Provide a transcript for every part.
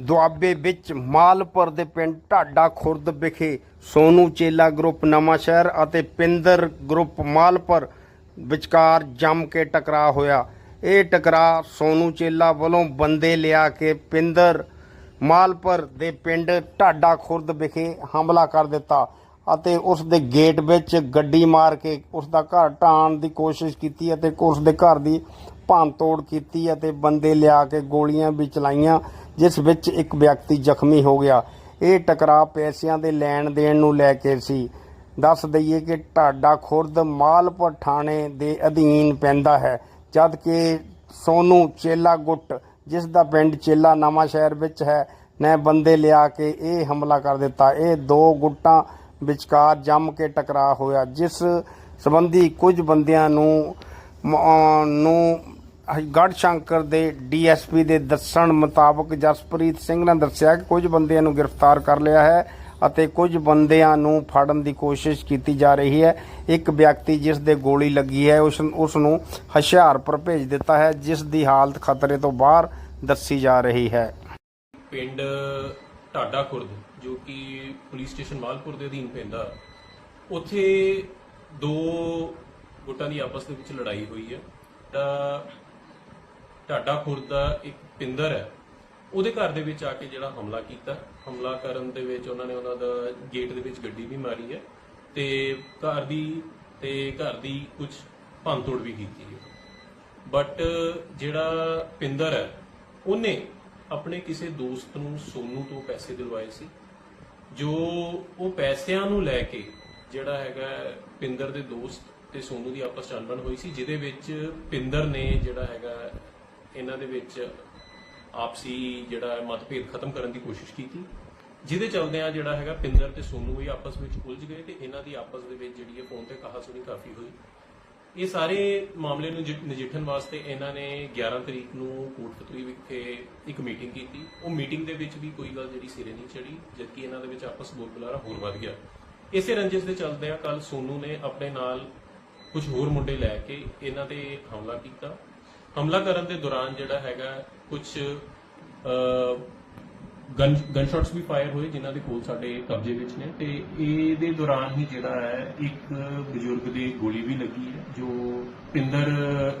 ਦੁਆਬੇ ਵਿੱਚ ਮਾਲਪੁਰ ਦੇ ਪਿੰਡ ਢਾਡਾ ਖੁਰਦ ਵਿਖੇ ਸੋਨੂ ਚੇਲਾ ਗਰੁੱਪ ਨਵਾਂ ਸ਼ਹਿਰ ਅਤੇ ਪਿੰਦਰ ਗਰੁੱਪ ਮਾਲਪੁਰ ਵਿਚਕਾਰ ਜੰਮ ਕੇ ਟਕਰਾਅ ਹੋਇਆ। ਇਹ ਟਕਰਾਅ ਸੋਨੂ ਚੇਲਾ ਵੱਲੋਂ ਬੰਦੇ ਲਿਆ ਕੇ ਪਿੰਦਰ ਮਾਲਪੁਰ ਦੇ ਪਿੰਡ ਢਾਡਾ ਖੁਰਦ ਵਿਖੇ ਹਮਲਾ ਕਰ ਦਿੱਤਾ ਅਤੇ ਉਸ ਦੇ ਗੇਟ ਵਿੱਚ ਗੱਡੀ ਮਾਰ ਕੇ ਉਸ ਦਾ ਘਰ ਢਾਣ ਦੀ ਕੋਸ਼ਿਸ਼ ਕੀਤੀ ਅਤੇ ਉਸ ਦੇ ਘਰ ਦੀ ਭੰਨਤੋੜ ਕੀਤੀ ਅਤੇ ਬੰਦੇ ਲਿਆ ਕੇ ਗੋਲੀਆਂ ਵੀ ਚਲਾਈਆਂ। ਜਿਸ ਵਿੱਚ ਇੱਕ ਵਿਅਕਤੀ ਜ਼ਖਮੀ ਹੋ ਗਿਆ। ਇਹ ਟਕਰਾਅ ਪੈਸਿਆਂ ਦੇ ਲੈਣ ਦੇਣ ਨੂੰ ਲੈ ਕੇ ਸੀ। ਦੱਸ ਦਈਏ ਕਿ ਢਾਡਾ ਖੁਰਦ ਮਾਲਪੁਰ ਥਾਣੇ ਦੇ ਅਧੀਨ ਪੈਂਦਾ ਹੈ, ਜਦ ਕਿ ਸੋਨੂ ਚੇਲਾ ਗੁੱਟ ਜਿਸ ਦਾ ਪਿੰਡ ਚੇਲਾ ਨਵਾਂ ਸ਼ਹਿਰ ਵਿੱਚ ਹੈ, ਨੇ ਬੰਦੇ ਲਿਆ ਕੇ ਇਹ ਹਮਲਾ ਕਰ ਦਿੱਤਾ। ਇਹ ਦੋ ਗੁੱਟਾਂ ਵਿਚਕਾਰ ਜੰਮ ਕੇ ਟਕਰਾਅ ਹੋਇਆ, ਜਿਸ ਸੰਬੰਧੀ ਕੁਝ ਬੰਦਿਆਂ ਨੂੰ ਨੂੰ ਗੜ ਸ਼ੰਕਰ ਦੇ ਡੀਐਸਪੀ ਦੇ ਦੱਸਣ ਮੁਤਾਬਕ ਜਸਪ੍ਰੀਤ ਸਿੰਘ ਨੇ ਦੱਸਿਆ ਕਿ ਕੁਝ ਬੰਦਿਆਂ ਨੂੰ ਗ੍ਰਿਫਤਾਰ ਕਰ ਲਿਆ ਹੈ ਅਤੇ ਕੁਝ ਬੰਦਿਆਂ ਨੂੰ ਫੜਨ ਦੀ ਕੋਸ਼ਿਸ਼ ਕੀਤੀ ਜਾ ਰਹੀ ਹੈ। ਇੱਕ ਵਿਅਕਤੀ ਜਿਸ ਦੇ ਗੋਲੀ ਲੱਗੀ ਹੈ, ਉਸ ਉਸ ਨੂੰ ਹੁਸ਼ਿਆਰਪੁਰ ਭੇਜ ਦਿੱਤਾ ਹੈ, ਜਿਸ ਦੀ ਹਾਲਤ ਖਤਰੇ ਤੋਂ ਬਾਹਰ ਦੱਸੀ ਜਾ ਰਹੀ ਹੈ। ਪਿੰਡ ਢਾਡਾ ਖੁਰਦ, ਜੋ ਕਿ ਪੁਲਿਸ ਸਟੇਸ਼ਨ ਮਾਲਪੁਰ ਦੇ ਅਧੀਨ ਪੈਂਦਾ, ਉੱਥੇ ਦੋ ਗੁੱਟਾਂ ਦੀ ਆਪਸ ਦੇ ਵਿੱਚ ਲੜਾਈ ਹੋਈ ਹੈ। ਤਾਂ ਢਾਡਾ ਖੁਰਦ ਦਾ ਇੱਕ ਪਿੰਦਰ ਹੈ। ਉਹਦੇ ਘਰ ਦੇ ਵਿੱਚ ਆ ਕੇ ਜਿਹੜਾ ਹਮਲਾ ਕੀਤਾ। ਹਮਲਾ ਕਰਨ ਦੇ ਵਿੱਚ ਉਹਨਾਂ ਨੇ ਉਹਨਾਂ ਦਾ ਗੇਟ ਦੇ ਵਿੱਚ ਗੱਡੀ ਵੀ ਮਾਰੀ ਹੈ ਤੇ ਘਰ ਦੀ ਤੇ ਘਰ ਦੀ ਕੁਝ ਭੰਨਤੋੜ ਵੀ ਕੀਤੀ ਹੈ। ਬਟ ਜਿਹੜਾ ਪਿੰਦਰ ਹੈ, ਉਹਨੇ ਆਪਣੇ ਕਿਸੇ ਦੋਸਤ ਨੂੰ ਸੋਨੂ ਤੋਂ ਪੈਸੇ ਦਿਲਵਾਏ ਸੀ। ਜੋ ਉਹ ਪੈਸਿਆਂ ਨੂੰ ਲੈ ਕੇ ਜਿਹੜਾ ਹੈਗਾ ਪਿੰਦਰ ਦੇ ਦੋਸਤ ਤੇ ਸੋਨੂ ਦੀ ਆਪਸ ਚ ਅਣਬਣ ਹੋਈ ਸੀ, ਜਿਹਦੇ ਵਿੱਚ ਪਿੰਦਰ ਨੇ ਜਿਹੜਾ ਹੈਗਾ ਇਹਨਾਂ ਦੇ ਵਿੱਚ ਆਪਸੀ ਜਿਹੜਾ ਮਤਭੇਦ ਖਤਮ ਕਰਨ ਦੀ ਕੋਸ਼ਿਸ਼ ਕੀਤੀ। ਜਿਹਦੇ ਚਲਦਿਆਂ ਜਿਹੜਾ ਹੈਗਾ ਪਿੰਦਰ ਤੇ ਸੋਨੂ ਵੀ ਆਪਸ ਵਿੱਚ ਉਲਝ ਗਏ ਤੇ ਇਹਨਾਂ ਦੀ ਆਪਸ ਦੇ ਵਿੱਚ ਜਿਹੜੀ ਹੈ ਫੋਨ ਤੇ ਕਹਾ ਸੁਣੀ ਕਾਫੀ ਹੋਈ। ਇਹ ਸਾਰੇ ਮਾਮਲੇ ਨੂੰ ਨਜਿੱਠਣ ਵਾਸਤੇ ਇਹਨਾਂ ਨੇ 11 ਤਰੀਕ ਨੂੰ ਕੋਟਪੁਤਲੀ ਵਿਖੇ ਇੱਕ ਮੀਟਿੰਗ ਕੀਤੀ। ਉਹ ਮੀਟਿੰਗ ਦੇ ਵਿੱਚ ਵੀ ਕੋਈ ਗੱਲ ਜਿਹੜੀ ਸਿਰੇ ਨਹੀਂ ਚੜੀ ਜਦਕਿ ਇਹਨਾਂ ਦੇ ਵਿੱਚ ਆਪਸ ਬੋਲ ਬੁਲਾਰਾ ਹੋਰ ਵੱਧ ਗਿਆ। ਇਸੇ ਰੰਜਿਸ਼ ਦੇ ਚੱਲਦਿਆਂ ਕੱਲ ਸੋਨੂ ਨੇ ਆਪਣੇ ਨਾਲ ਕੁਝ ਹੋਰ ਮੁੰਡੇ ਲੈ ਕੇ ਇਹਨਾਂ ਤੇ ਹਮਲਾ ਕੀਤਾ। ਹਮਲਾ ਕਰਨ ਦੇ ਦੌਰਾਨ ਜਿਹੜਾ ਹੈਗਾ ਕੁਝ ਗਨ ਗਨ ਵੀ ਫਾਇਰ ਹੋਏ ਜਿਨ੍ਹਾਂ ਦੇ ਕੋਲ ਸਾਡੇ ਕਬਜ਼ੇ ਵਿੱਚ ਨੇ ਤੇ ਇਹਦੇ ਦੌਰਾਨ ਹੀ ਜਿਹੜਾ ਹੈ, ਇੱਕ ਬਜ਼ੁਰਗ ਦੀ ਗੋਲੀ ਵੀ ਲੱਗੀ ਹੈ, ਜੋ ਪਿੰਦਰ,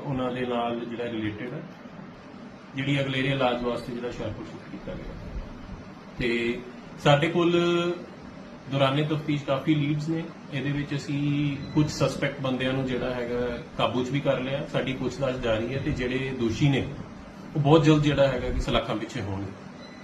ਉਹਨਾਂ ਦੇ ਨਾਲ ਜਿਹੜਾ ਰਿਲੇਟਡ ਹੈ, ਜਿਹੜੀ ਅਗਲੇਰੇ ਇਲਾਜ ਵਾਸਤੇ ਜਿਹੜਾ ਹੁਸ਼ਿਆਰਪੁਰ ਸ਼ਿਫਟ ਕੀਤਾ ਗਿਆ। ਤੇ ਸਾਡੇ ਕੋਲ ਦੌਰਾਨੇ ਤਫਤੀਸ਼ ਕਾਫੀ ਲੀਡਸ ਨੇ। ਇਹਦੇ ਵਿੱਚ ਅਸੀਂ ਕੁਝ ਸਸਪੈਕਟ ਬੰਦਿਆਂ ਨੂੰ ਜਿਹੜਾ ਹੈਗਾ ਕਾਬੂ 'ਚ ਵੀ ਕਰ ਲਿਆ। ਸਾਡੀ ਪੁੱਛਤਾਛ ਜਾਰੀ ਹੈ ਤੇ ਜਿਹੜੇ ਦੋਸ਼ੀ ਨੇ, ਉਹ ਬਹੁਤ ਜਲਦ ਜਿਹੜਾ ਹੈਗਾ ਕਿ ਸਲਾਖਾਂ ਪਿੱਛੇ ਹੋਣਗੇ।